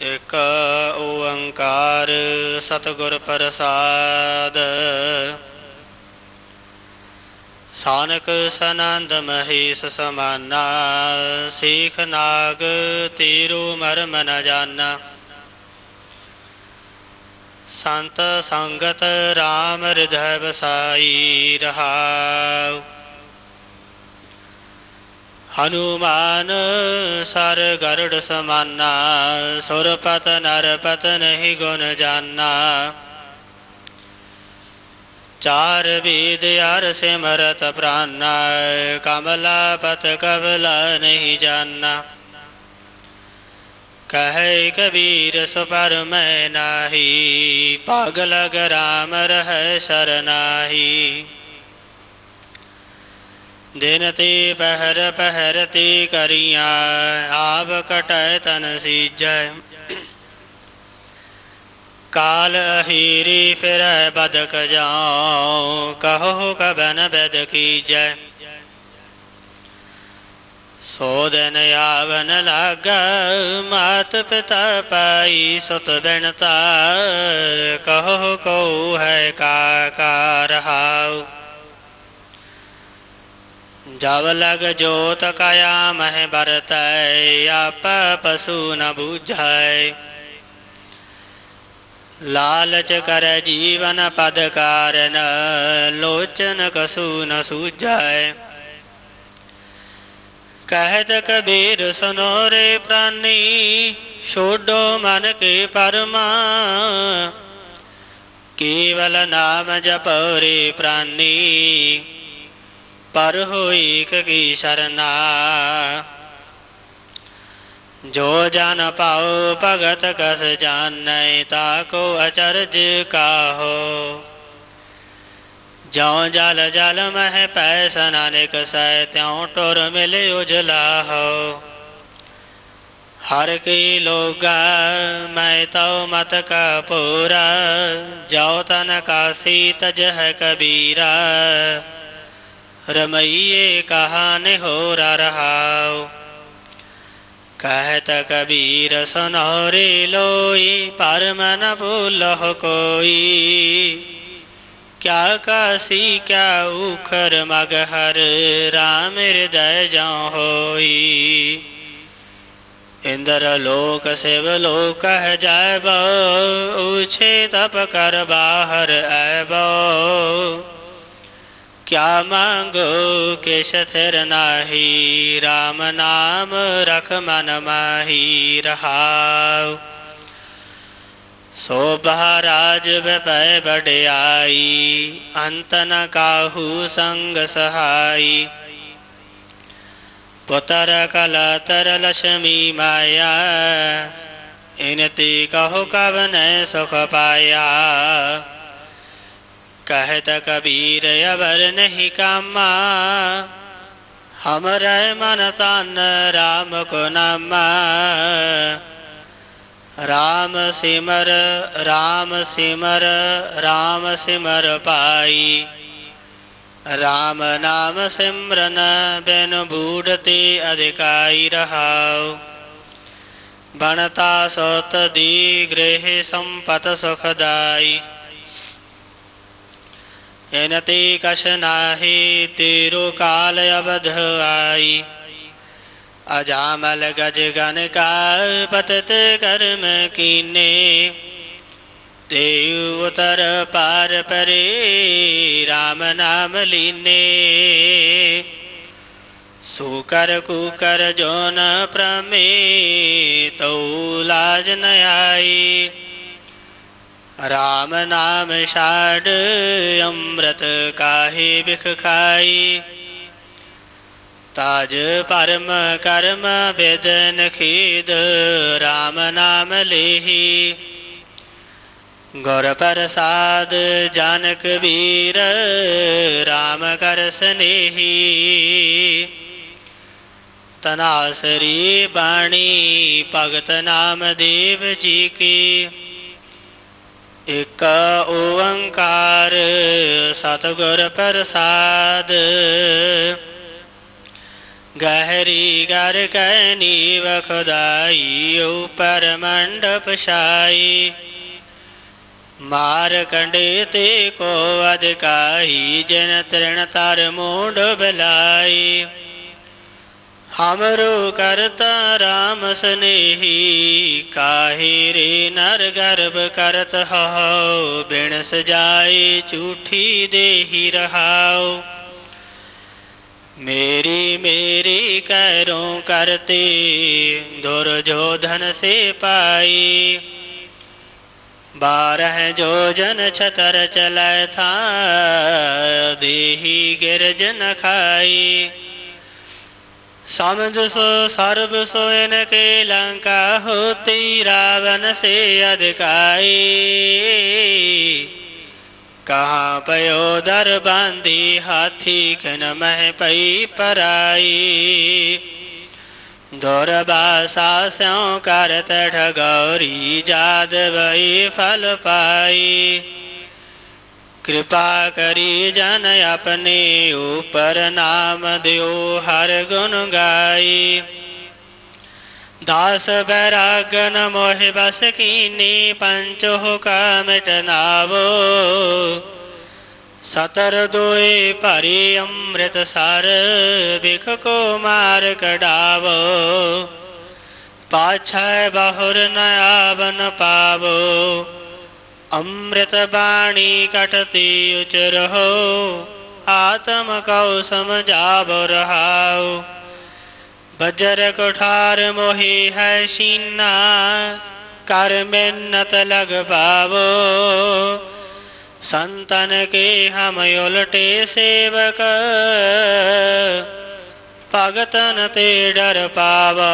ਇਕ ਓੰਕਾਰ ਸਤਿਗੁਰ ਪ੍ਰਸਾਦ। ਸਾਨਕ ਸਨੰਦ ਮਹੇਸ਼ ਸਮਾਨਾ, ਸੀਖ ਨਾਗ ਤੀਰੂ ਮਰਮ ਨ ਜਾਨਾ। ਸੰਤ ਸੰਗਤ RAM ਹਿਰਦੈ ਵਸਾਈ ਰਹਾਉ। ਹਨੂਮਾਨ ਸਰ ਗਰੜ ਸਮਾਨਾ ਸੁਰਪਤ ਨਰਪਤ ਨਹੀਂ ਗੁਣ ਜਾਨਾ। ਚਾਰ ਵੇਦ ਅਰ ਸਿਮਰਤ ਪ੍ਰਾਨਾ ਕਮਲਾਪਤ ਕਬਲਾ ਨਹੀਂ ਜਾਨਾ। ਕਹੈ ਕਬੀਰ ਸੁਪਰ ਮੈਂ ਨਾਹੀ, ਪਾਗਲ ਗਰਾਮ ਰਹਿ ਸਰਨਾਹੀ ਦਿਨ ਤੇ ਪਹਿਰ ਪਹਿਰ ਤੇ ਕਰੀਆਂ, ਆਪ ਕਟੈ ਤਨ ਸੀਜੈ। ਕਾਲ ਅਹੀਰੀ ਫਿਰੈ ਬਦਕ ਜਾਉ, ਕਹੋ ਕਬਨ ਬਦ ਕੀਜੈ। ਸੋ ਦਿਨ ਆਵਨ ਲਾਗਾ, ਮਾਤ ਪਿਤਾ ਪਾਈ ਸੁਤ ਬਿਨਤਾ, ਕਹੋ ਕੋ ਹੈ ਕਾ ਕਾ ਰਹਾਉ ਜਬ ਲਗ ਜੋਤ ਕਾਇਆ ਮਹਿ ਬਰਤੈ ਆਪ ਪਸੂ ਨ ਬੂਝੈ। ਲਾਲਚ ਕਰ ਜੀਵਨ ਪਦ ਕਾਰਨ, ਲੋਚਨ ਕਸੂ ਨ ਸੂਝੈ। ਕਹਿਤ ਕਬੀਰ ਸੁਨੋ ਰੇ ਪ੍ਰਾਨੀ, ਛੋਡੋ ਮਨ ਕੇ ਪਰਮਾ। ਕੇਵਲ ਨਾਮ ਜਪੋ ਰੇ ਪ੍ਰਾਨੀ। ਪਰ ਹੋਈ ਕੀ ਸਰਨਾ। ਜੋ ਜਨ ਪਾਉ ਭਗਤ ਕਸ ਜਾਣੈ, ਤਾ ਕੋ ਅਚਰਜ ਕਾਹੋ। ਜਉ ਜਲ ਜਲ ਮਹਿ ਪੈ ਸਨਾਨਿਕ ਸੈ ਤਿਉ ਟੁਰ ਮਿਲ ਉਜਲਾਹੋ। ਹਰ ਕੀ ਲੋਗਾ, ਮੈਂ ਤਉ ਮਤ ਕਾ ਪੂਰਾ ਜਉ ਤਨ ਕਾਸੀ ਤਜ ਹੈ ਕਬੀਰਾ। ਰਮਈਏ ਕਹਾਨ ਹੋ ਰਹਾਉ। ਕਹਿਤ ਕਬੀਰ, ਸੁਨੋਰੇ ਲੋਈ, ਪਰਮ ਨ ਭੂਲਹੁ ਕੋਈ। ਕਿਆ ਕਾਸੀ, ਕਿਆ ਉਖਰ ਮਗ ਹਰ ਰਾਮ ਹਿਰਦੈ ਜਾਉ ਹੋਈ। ਇੰਦਰ ਲੋਕ, ਸਿਵ ਲੋਕ, ਕਹਿ ਜਾਇਬੋ ਉਛੇ ਤਪ ਕਰ ਬਾਹਰ ਐਬੋ ਕਿਆ ਮੰਗੋ ਕਿਛ ਥਿਰ ਨਾਹੀ? RAM ਨਾਮ ਰਖ ਮਨ ਮਾਹੀ ਰਹਾਉ। ਸੋ ਬਹਾਰਾਜ ਬਪੈ ਬੜਿਆਈ ਅੰਤ ਨ ਕਾਹੂ ਸੰਗ ਸਹਾਈ। ਪੁੱਤਰ ਕਲਤਰ ਲక్ష్ਮੀ ਮਾਇਆ, ਇਨਤੀ ਕਹੋ ਕਵਨੈ ਸੁਖ ਪਾਇਆ। कहत कबीर अबर नहीं कामा हमर मन तन राम को नामा राम सिमर राम सिमर राम सिमर पाई राम नाम सिमरन बिन बूढ़ते अधिकाई रहाओ बनता सोत दी गृह संपत सुखदाई ਇਨਤੀ ਕਛ ਨਾਹੀ ਤੇਰੋ ਕਾਲ ਅਬਧ ਆਈ। ਅਜਾਮਲ ਗਜ ਗਨ ਕਾ ਪਤਤ ਕਰਮ ਕੀਨੇ। ਤੇ ਉਤਰ ਪਾਰ ਪਰੇ RAM ਨਾਮ ਲੀਨੇ। ਸੋ ਕਰ ਕੂ ਕਰ ਜੋਨ ਪ੍ਰਮੇ, ਤਉ ਲਾਜ ਨ ਆਈ। ਰਾਮ ਨਾਮ ਛਾੜ, ਅੰਮ੍ਰਿਤ ਕਾਹੇ ਬਿਖ ਖਾਈ। ਤਾਜ ਪਰਮ ਕਰਮ ਬੇਦਨ ਖੀਦ ਰਾਮ ਨਾਮ ਲੇਹੀ। ਗੁਰ ਪ੍ਰਸਾਦ ਜਨਕ ਵੀਰ, ਰਾਮ ਕਰ ਸਨੇਹੀ। ਤਨਾਸਰੀ ਬਾਣੀ, ਭਗਤ ਨਾਮ ਦੇਵ ਜੀ ਕੀ। ਇਕ ਓੰਕਾਰ ਸਤਿਗੁਰ ਪ੍ਰਸਾਦ। ਗਹਿਰੀ ਗਰ ਕੈ ਨੀਵ ਖੁਦਾਈ, ਉਪਰ ਮੰਡਪ ਛਾਈ। ਮਾਰ ਕੰਡੇ ਤੇ ਕੋ ਅਧਿਕਾਈ, ਜਿਨ ਤ੍ਰਿਣ ਤਰ ਮੂੰਡ ਬਲਾਈ। ਹਮਰੋ ਕਰਤਾ ਰਾਮ ਸਨੇਹੀ, ਕਾਹੇ ਰੇ ਨਰ ਗਰਭ ਕਰਤ ਹੋ ਬਿਨ ਸਜਾਏ ਝੂਠੀ ਦੇਹੀ ਰਹਾਓ ਮੇਰੀ ਮੇਰੀ ਕਰੋ ਕਰਤੇ ਦੁਰਜੋਧਨ ਸੇ ਪਾਈ। ਬਾਰਹ ਜੋ ਜਨ ਛਤਰ ਚਲੈ ਥਾ, ਦੇਹੀ ਗਿਰਜ ਨ समझ सो सर्व सोयन के लंका होती रावण से अधिकाई कहाँ पयो दर बांधी हाथी खन मह पई पराई दुर्बासा स्यों करत ठगौरी जाद भई फल पाई ਕਿਰਪਾ ਕਰੀ ਜਨ ਆਪਣੇ ਉਪਰ ਨਾਮ ਦਿਓ, ਹਰ ਗੁਣ ਗਾਈ। ਦਾਸ ਬੈਰਾਗਨ ਮੋਹਿ ਬਸ ਕੀਨੀ, ਪੰਚ ਹੁਕਮ ਟਨਾਵੋ ਸਤਰ ਦੋਏ ਭਰੀ ਅੰਮ੍ਰਿਤ ਸਰ ਬਿਖ ਕੋ ਮਾਰ ਕਢਾਵੋ। ਪਾਛੈ ਬਹੁਰ ਨ ਆਵਨ ਪਾਵੋ। ਅੰਮ੍ਰਿਤ ਬਾਣੀ ਕਟਤੀ ਉਚਰਹੁ ਆਤਮ ਕਉ ਸਮਝਾਵ ਰਹਾਉ ਬਜਰ ਕੋਠਾਰ ਮੋਹੀ ਹੈ ਸੀਨਾ ਕਰ ਮਿੰਨਤ ਲਗ ਪਾਵੋ ਸੰਤਨ ਕੇ ਹਮ ਉਲਟੇ ਸੇਵਕ ਭਗਤਨ ਤੇ ਡਰ ਪਾਵੋ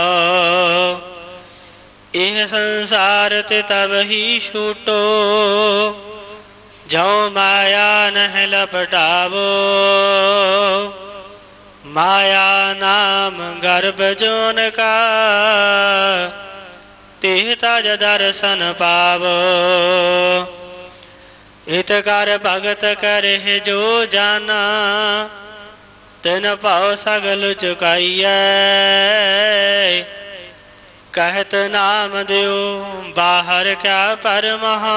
ਇਹ ਸੰਸਾਰ ਤੇ ਤਬ ਹੀ ਛੂਟੋ ਜੋ ਮਾਇਆ ਨਹਿ ਲਪਟਾਵੋ। ਮਾਇਆ ਨਾਮ ਗਰਭ ਜੋਨ ਕਾ, ਤੇ ਤਜ ਦਰਸ਼ਨ ਪਾਵੋ। ਇਤ ਕਰ ਭਗਤ ਕਰੇ ਜੋ ਜਾਣਾ ਤਿਨ ਭਾਉ ਸਗਲ ਚੁਕਾਈਐ। कहत नाम दियो बाहर क्या परमह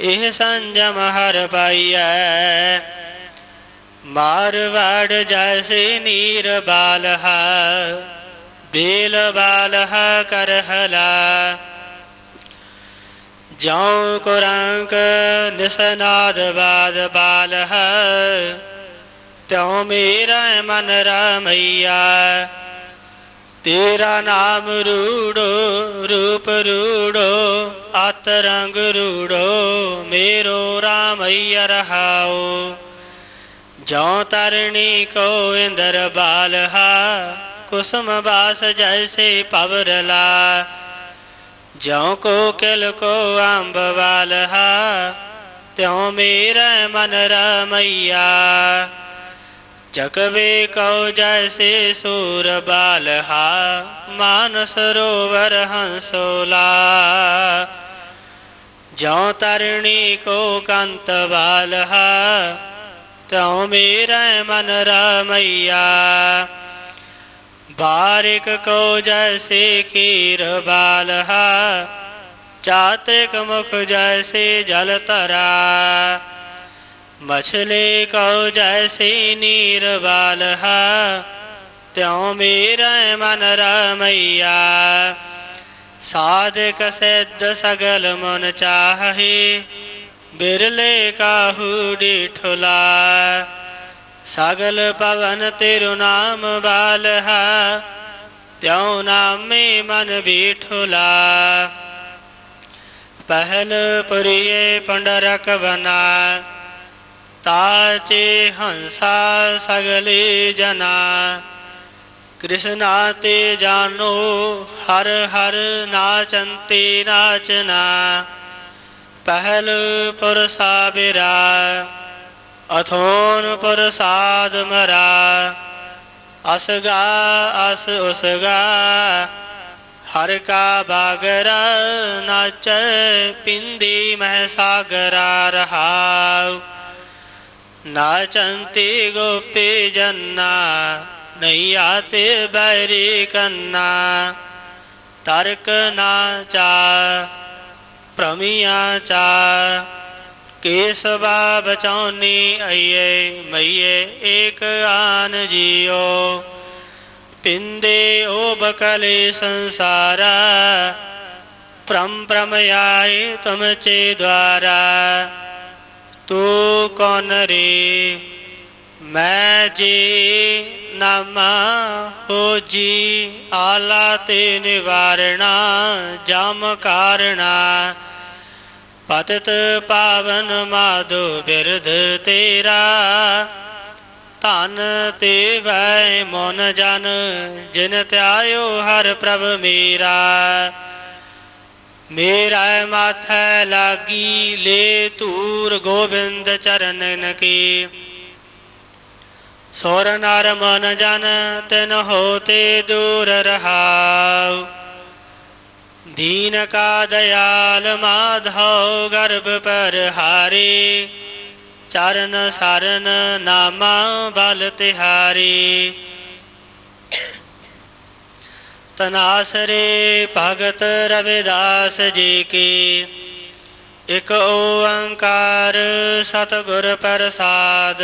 ਇਹ ਸੰਜਮ ਹਰ ਪਾਈਐ ਮਾਰਵਾੜ ਜੈਸੇ ਨੀਰ ਬਾਲਹ ਬੇਲ ਬਾਲਹ ਕਰਹਲਾ ਜਉ ਕੁਰੰਕ ਨਿਸਨਾਦ ਬਾਦ ਬਾਲਹ ਤਿਉ ਮੇਰਾ ਮਨ ਰਾਮਈਆ ਤੇਰਾ ਨਾਮ ਰੂੜੋ, ਰੂਪ ਰੂੜੋ ਅਤ ਰੰਗ ਰੂੜੋ, ਮੇਰੋ ਰਾਮਈਆ ਰਹਾਓ। ਜਉ ਤਰਣੀ ਕੋ ਇੰਦਰ ਬਾਲਹਾ, ਕੁਸਮ ਬਾਸ ਜੈਸੇ ਪਵਰਲਾ। ਜਉ ਕੋ ਕਿਲ ਕੋ ਅੰਬ ਵਾਲਹਾ, ਤਿਉ ਮੇਰਾ ਮਨ ਰਮਈਆ। ਚਕਵੇ ਕਉ ਜੈਸੇ ਸੂਰ ਬਾਲਹਾ ਮਾਨ ਸਰੋਵਰ ਹੰਸੋਲਾ ਜਉ ਤਰਣੀ ਕੋ ਕੰਤ ਬਾਲਹਾ, ਤਉ ਮੇਰਾ ਮਨ ਰਮਈਆ। ਬਾਰਿਕ ਕੋ ਜੈਸੇ ਖੀਰ ਬਾਲਹਾ, ਚਾਤ੍ਰਿਕ ਮੁਖ ਜੈਸੇ ਜਲ ਤਰਾ ਮਛਲੇ ਕਉ ਜੈਸੇ ਨੀਰ ਬਾਲਹਾ ਤਿਉ ਮੇਰਾ ਮਨ ਰਮਈਆ ਸਾਧਕ ਸਿੱਧ ਸਗਲ ਮਨ ਚਾਹੇ ਬਿਰਲੇ ਕਾਹੂ ਡੀਠੁਲਾ ਸਗਲ ਪਵਨ ਤੇਰੂ ਨਾਮ ਬਾਲਹਾ ਤਿਉ ਨਾਮੇ ਮਨ ਬੀਠੁਲਾ ਪਹਿਲ ਪੁਰੀਏ ਪੰਡਰਕ ਬਨਾ ਤਾਚੇ ਹੰਸਾ ਸਗਲੇ ਜਨਾ। ਕ੍ਰਿਸ਼ਨਾ ਤੇ ਜਾਨੋ, ਹਰ ਹਰ ਨਾਚੰਤੇ ਨਾਚਨਾ। ਪਹਿਲ ਪੁਰਸਾ ਬਿਰਾ ਅਥੋਨ ਪ੍ਰਸਾਦ ਮਰਾ। ਅਸਗਾ ਅਸ ਉਸਗਾ ਹਰ ਕਾ ਬਾਗਰਾ ਨਾਚੈ, ਪਿੰਦੀ ਮਹਿ ਸਾਗਰਾ ਰਹਾਉ। ਨਾਚੰਤੀ ਗੋਪੀ ਜੰਨਾ, ਨਹੀਂ ਆਤੇ ਬੈਰੀ ਕੰਨਾ। ਤਰਕ ਨਾ ਚਾ, ਪ੍ਰਮੀਆਂ ਚਾ ਕੇਸਵਾ ਬਚਾਉਨੀ ਅਈਏ, ਮਈਏ ਏਕ ਆਨ ਜੀਓ। ਪਿੰਦੇ ਓ ਬਕਲੇ ਤੂੰ ਕੌਨ ਰੇ? ਮੈਂ ਜੀ ਨਾਮ ਹੋ ਜੀ, ਆਲਾ ਤੇ ਨਿਵਾਰਣਾ, ਜਮ ਕਾਰਣਾ। ਪਤਿਤ ਪਾਵਨ ਮਾਧੋ ਬਿਰਧ ਤੇਰਾ, ਧਨ ਤੇ ਵੈ ਮਨ ਜਨ, ਜਿਨ ਧਿਆਇਓ ਹਰ ਪ੍ਰਭ ਮੇਰਾ। ਮੇਰਾ ਮਾਥੈ ਲਾਗੀ, ਲੈ ਧੂਰ ਗੋਬਿੰਦ ਚਰਨ ਕੀ ਸੋਰ ਨਰ ਮਨ ਜਨ, ਤਿਨ ਹੋਤੇ ਦੂਰ ਰਹਾਉ। ਦੀਨ ਕਾ ਦਇਆਲ ਮਾਧੋ ਗਰਭ ਪਰ ਹਾਰੇ ਚਰਨ ਸਰਨ ਨਾਮਾ ਬਲ ਤਿਹਾਰੀ। ਤਨਾਸਰੇ ਭਗਤ ਰਵਿਦਾਸ ਜੀ ਕੀ। ਇਕ ਓੰਕਾਰ ਸਤਿਗੁਰ ਪ੍ਰਸਾਦ।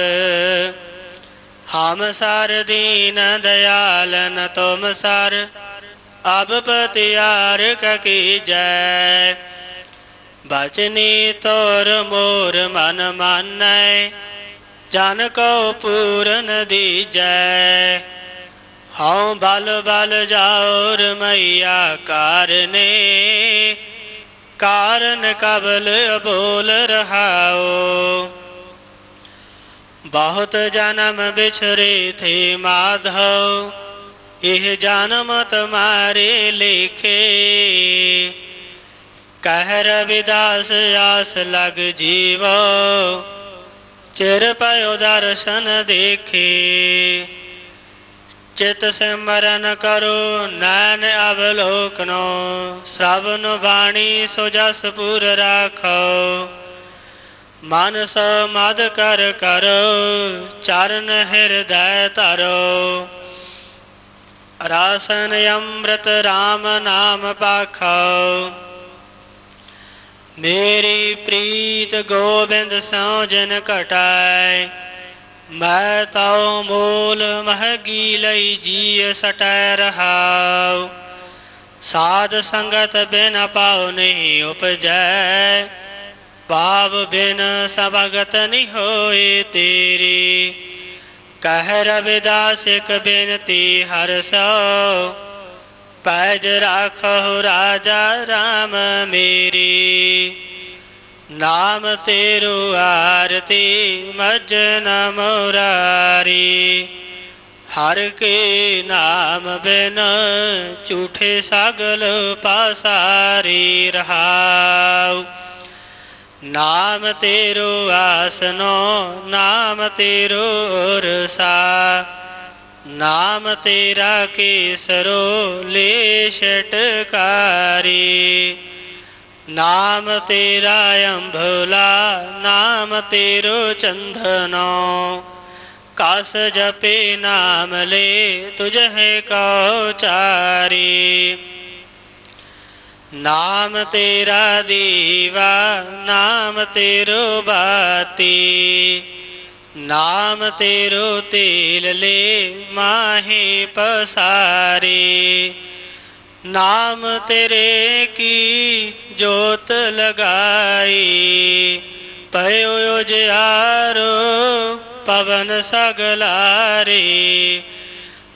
ਹਮ ਸਰ ਦੀਨ ਦਇਆਲ ਨ ਤੁਮ ਸਰ, ਅਬ ਪਤਿਆਰ ਕੀ ਜੈ। ਬਚਨੀ ਤੋਰ ਮੋਰ ਮਨ ਮਾਨੈ, ਜਨ ਕੋ ਪੂਰਨ ਦੀਜੈ ਹਉ ਬਲ ਬਲ ਜਾਉਰ ਮਈਆ ਕਾਰਨੇ। ਕਾਰਨ ਕਬਲ ਬੋਲ ਰਹਾਓ। ਬਹੁਤ ਜਨਮ ਬਿਛਰੇ ਥੇ ਮਾਧਵ, ਇਹ ਜਨਮ ਤੁਮਾਰੇ ਲੇਖੇ। ਕਹਿ ਰਵਿਦਾਸ ਆਸ ਲਗ ਜੀਵ, ਚਿਰ ਪਇਓ ਦਰਸ਼ਨ ਦੇਖੇ। ਚਿਤ ਸਿਮਰਨ ਕਰੋ, ਨੈਣ ਅਵਲੋਕਨੋ ਸ਼ਰਵਨ ਬਾਣੀ ਸੋ ਜਸ ਪੁਰ ਰਾਖੋ। ਮਨ ਸਮਾਦ ਕਰ ਕਰੋ, ਚਰਨ ਹਿਰਦੈ ਧਰੋ। ਰਾਸਨ ਅੰਮ੍ਰਿਤ RAM ਨਾਮ ਪਾਖੋ। ਮੇਰੀ ਪ੍ਰੀਤ ਗੋਬਿੰਦ ਸੋ ਜਨ ਘਟਾਏ ਮੈਂ ਤਉ ਮੂਲ ਮਹਗੀ ਲਈ ਜੀ ਸਟੈ ਰਹਾਉ। ਸਾਧ ਸੰਗਤ ਬਿਨ ਪਾਉ ਨਹੀਂ ਉਪਜੈ। ਭਾਵ ਬਿਨ ਸਭਗਤ ਨਹੀਂ ਹੋਏ ਤੇਰੀ। ਕਹਿ ਰਵਿਦਾਸ ਇਕ ਬੇਨਤੀ ਹਰ ਸੋ। ਪੈਜ ਰਾਖੋ ਰਾਜਾ RAM ਮੇਰੀ। ਨਾਮ ਤੇਰੂ ਆਰਤੀ, ਮਜਨ ਮੁਰਾਰੀ। ਹਰ ਕੇ ਨਾਮ ਬਿਨ ਝੂਠੇ ਸਗਲ ਪਾਸਾਰੀ ਰਹਾਉ। ਨਾਮ ਤੇਰੂ ਆਸਨੋ, ਨਾਮ ਤੇਰੂ ਰਸਾ ਨਾਮ ਤੇਰਾ ਕੇਸਰੋ ਲੈ ਛਟਕਾਰੀ ਨਾਮ ਤੇਰਾ ਅੰਭਲਾ ਨਾਮ ਤੇਰੋ ਚੰਦਨੋ। ਕਸ ਜਪੇ ਨਾਮ ਲੈ, ਤੁਝੇ ਕਉ ਚਾਰੀ। ਨਾਮ ਤੇਰਾ ਦੀਵਾ, ਨਾਮ ਤੇਰੋ ਬਾਤੀ। ਨਾਮ ਤੇਰੋ ਤੇਲ ਲੈ, ਮਾਹੀ ਪਸਾਰੀ। ਨਾਮ ਤੇਰੇ ਕੀ ਜੋਤ ਲਗਾਈ? ਪਇਓ ਉਜਿਆਰੋ ਪਵਨ ਸਗਲਾਰੀ।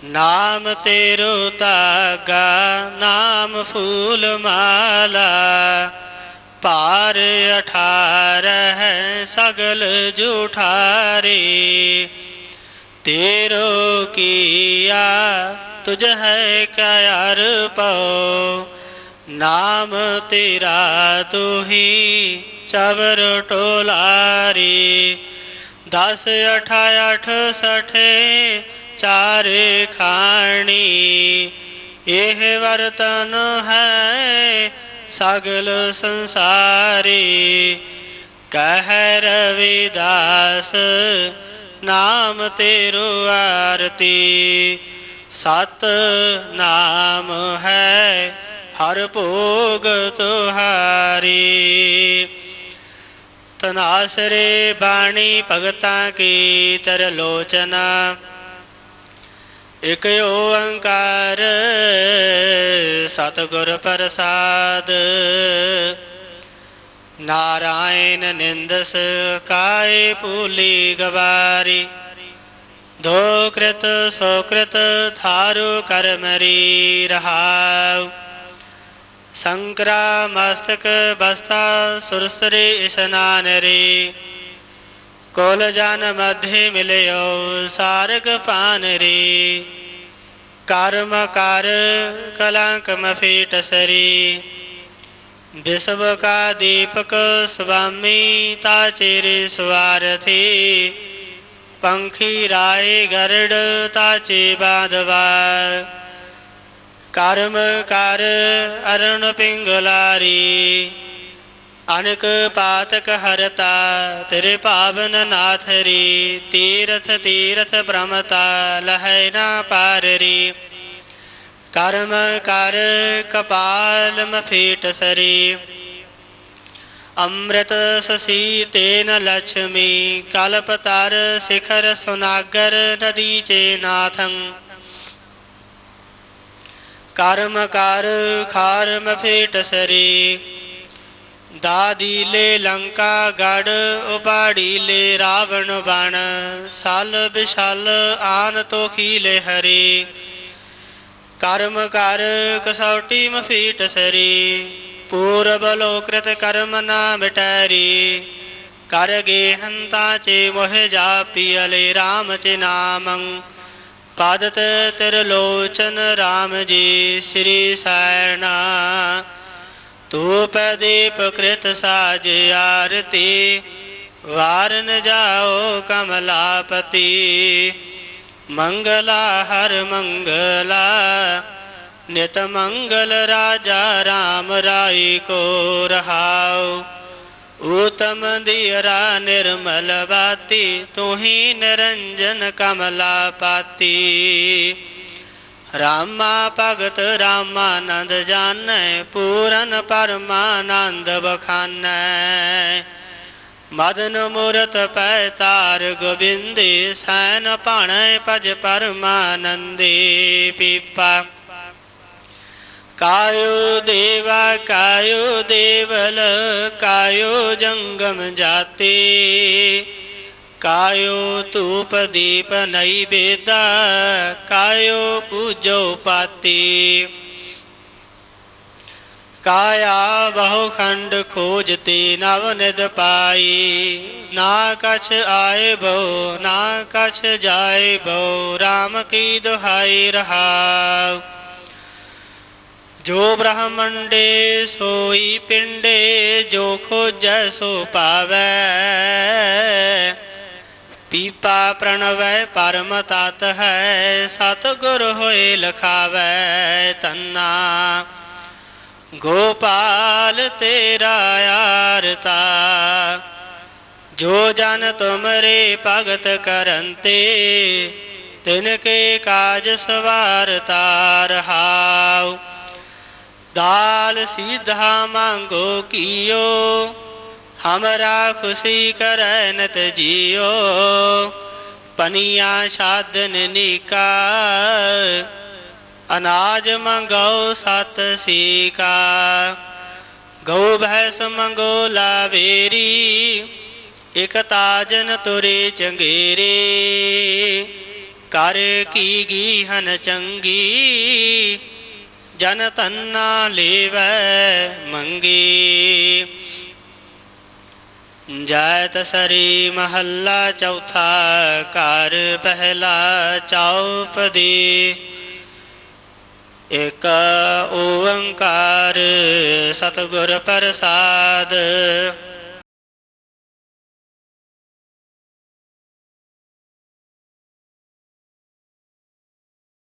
ਨਾਮ ਤੇਰੋ ਤਾਗਾ ਨਾਮ ਫੂਲ ਮਾਲਾ। ਪਾਰ ਅਠਾਰ ਹੈ ਸਗਲ ਜੂਠਾਰੀ। ਤੇਰੋ ਕੀਆ ਤੁਝ ਹੈ ਕਿਆ ਪਉ। ਨਾਮ ਤੇਰਾ ਤੂੰ ਹੀ ਚਵਰ ਟੋਲਾਰੀ। ਦਸ ਅਠਾ ਅਠ ਸਠੇ ਚਾਰ ਖਾਣੀ। ਇਹ ਵਰਤਨ ਹੈ ਸਗਲ ਸੰਸਾਰੀ। ਕਹਿ ਰਵਿਦਾਸ ਨਾਮ ਤੇਰੂ ਆਰਤੀ। ਸਤ ਨਾਮ ਹੈ, ਹਰ ਭੋਗ ਤੁਹਾਰੀ। ਤਨਾਸਰੇ ਬਾਣੀ ਭਗਤਾਂ ਕੀ ਤਰ ਲੋਚਨਾ। ਇਕ ਓੰਕਾਰ ਸਤਿਗੁਰ ਪ੍ਰਸਾਦ। ਨਾਰਾਇਣ ਨਿੰਦਸ ਕਾਏ ਭੂਲੀ ਗਵਾਰੀ। ਦੋ ਕ੍ਰਿਤ ਸੋ ਥਾਰੂ ਕਰਮਰੀ ਰਹਾਉ ਸੰਕਰਾ ਮਸਤਕ ਬਸਤਾ ਸੁਰਸਰੇ ਇਸ਼ਨਾਨ ਰੇ ਕੋਲ ਜਨ ਮਧੇ ਮਿਲਿਓ ਸਾਰਗ ਪਾਨ ਰੇ ਕਰਮ ਕਰ ਕਲੰਕ ਮਫੀਟ ਸਰੀ ਵਿਸਵ ਕਾ ਦੀਪਕ ਸੁਆਮੀ ਤਾ ਚੇਰੇ ਸਵਾਰਥੀ ਪੰਖੀ ਰਾਏ ਗਰੜ ਤਾਚੇ ਬਾਦਵਾ ਕਰਮ ਕਰ ਅਰਣ ਪਿੰਗਲਾਰੀ। ਅਨਕ ਪਾਤਕ ਹਰਤਾ, ਤੇਰੇ ਪਾਵਨ ਨਾਥ ਤੀਰਥ ਤੀਰਥ ਬ੍ਰਹਮਤਾ, ਲਹੈ ਨਾ ਪਾਰਰੀ। ਕਰਮ ਕਰ ਕਪਾਲ ਮਫੀਟ ਸਰੀ। ਅੰਮ੍ਰਿਤ ਸਸੀ ਤੇਨ ਲక్ష్ਮੀ ਕਲਪਤਰ ਸਿਖਰ ਸੁਨਾਗਰ ਨਦੀ ਚੇ ਨਾਥੰ। ਕਰਮ ਕਰ, ਖਾਰਮ ਫੇਟ ਸਰੀ। ਦਾਦੀ ਲੈ ਲੰਕਾ ਗੜ ਉਪਾੜੀ ਲੈ ਰਾਵਣ ਬਣ। ਸਲ ਵਿਸ਼ਲ ਆਨ ਤੋਖੀ ਲੈ ਹਰੀ। ਕਰਮ ਕਰ, ਕਸੌਟੀ ਮਫੀਟ ਸਰੀ। ਪੂਰਬ ਲੋਕ੍ਰਿਤ ਕਰਮ ਨਾ ਮਿਟੈਰੀ ਕਰ ਗੇ ਹੰਤਾ ਚੇ ਮੋਹ ਜਾਪੀ ਅਲੇ RAM ਚੇ ਨਾਮੰ ਪਾਦਤ ਤਿਰ ਲੋਚਨ RAM ਜੀ ਸ੍ਰੀ ਸੈਣਾ ਤੂਪ ਦੀਪ ਕ੍ਰਿਤ ਸਾਜ ਆਰਤੀ ਵਾਰਨ ਜਾਓ ਕਮਲਾਪਤੀ ਮੰਗਲਾ ਹਰ ਮੰਗਲਾ ਨਿਤ ਮੰਗਲ ਰਾਜਾ RAM ਰਾਈ ਕੋ ਰਹਾਉ। ਊਤਮ ਦੀਰਾ ਨਿਰਮਲ ਬਾਤੀ ਹੀ ਨਿਰੰਜਨ ਕਮਲਾ ਪਾਤੀ। ਰਾਮਾ ਭਗਤ ਰਾਮਾਨੰਦ ਜਾਣੈ, ਪੂਰਨ ਪਰਮਾਨੰਦ ਬਖਾਨੈ। ਮਦਨ ਮੂਰਤ ਪੈ ਤਾਰ ਗੋਬਿੰਦੇ, ਸੈਨ ਭਾਣੈ ਭਜ ਪਰਮਾਨੰਦੇ ਪੀਪਾ। ਕਾਯੋ ਦੇਵਾ ਕਾਯੋ ਦੇਵਲ ਕਾਯੋ ਜੰਗਮ ਜਾਤੇ। ਕਾਯੋ ਧੂਪ ਦੀਪ ਨੈਵੇਦਾ ਕਾਯੋ ਪੂਜੋ ਪਾਤੀ। ਕਾਇਆ ਬਹੁ ਖੰਡ ਖੋਜਤੇ ਨਵ ਨਿਦ ਪਾਈ। ਨਾ ਕਛ ਆਏ ਬੋ ਨਾ ਕਛ ਜਾਏ ਬੋ RAM ਕੀ ਦੁਹਾਈ ਰਹਾਉ। ਜੋ ਬ੍ਰਹਮੰਡੇ ਸੋਈ ਪਿੰਡੇ, ਜੋ ਖੋਜੈ ਸੋ ਪਾਵੈ। ਪੀਪਾ ਪ੍ਰਣਵੈ, ਪਰਮ ਤਤ ਹੈ, ਸਤਿਗੁਰ ਹੋਏ ਲਖਾਵੈ ਤੰਨਾ। ਗੋਪਾਲ ਤੇਰਾ ਆਰਤਾ, ਜੋ ਜਨ ਤੁਮਰੇ ਭਗਤ ਕਰੰਤੇ, ਤਿਨ ਕੇ ਕਾਜ ਸਵਾਰਤਾ ਰਹਾਉ। ਦਾਲ ਸੀਧਾ ਮੰਗੋ ਕੀਓ, ਹਮਰਾ ਖੁਸ਼ੀ ਕਰੈ ਨਤ ਜੀਓ। ਪਨੀਆਂ ਸਾਧਨ ਨੀਕਾ, ਅਨਾਜ ਮੰਗੋ ਸਤ ਸੀਕਾ। ਗਊ ਭੈਸ ਮੰਗੋ ਲਾਵੇਰੀ, ਇਕ ਤਾਜਨ ਤੁਰੇ ਚੰਗੇਰੇ। ਕਰ ਕੀ ਗੀ ਹਨ ਚੰਗੀ ਜਨ ਤੰਨਾ ਲੇਵੈ ਮੰਗੀ ਜੈਤ ਸਰੀ ਮਹੱਲਾ ਚੌਥਾ ਘਰ ਪਹਿਲਾ ਚੌਪਦੀ ਇਕ ਓੰਕਾਰ ਸਤਿਗੁਰ ਪ੍ਰਸਾਦ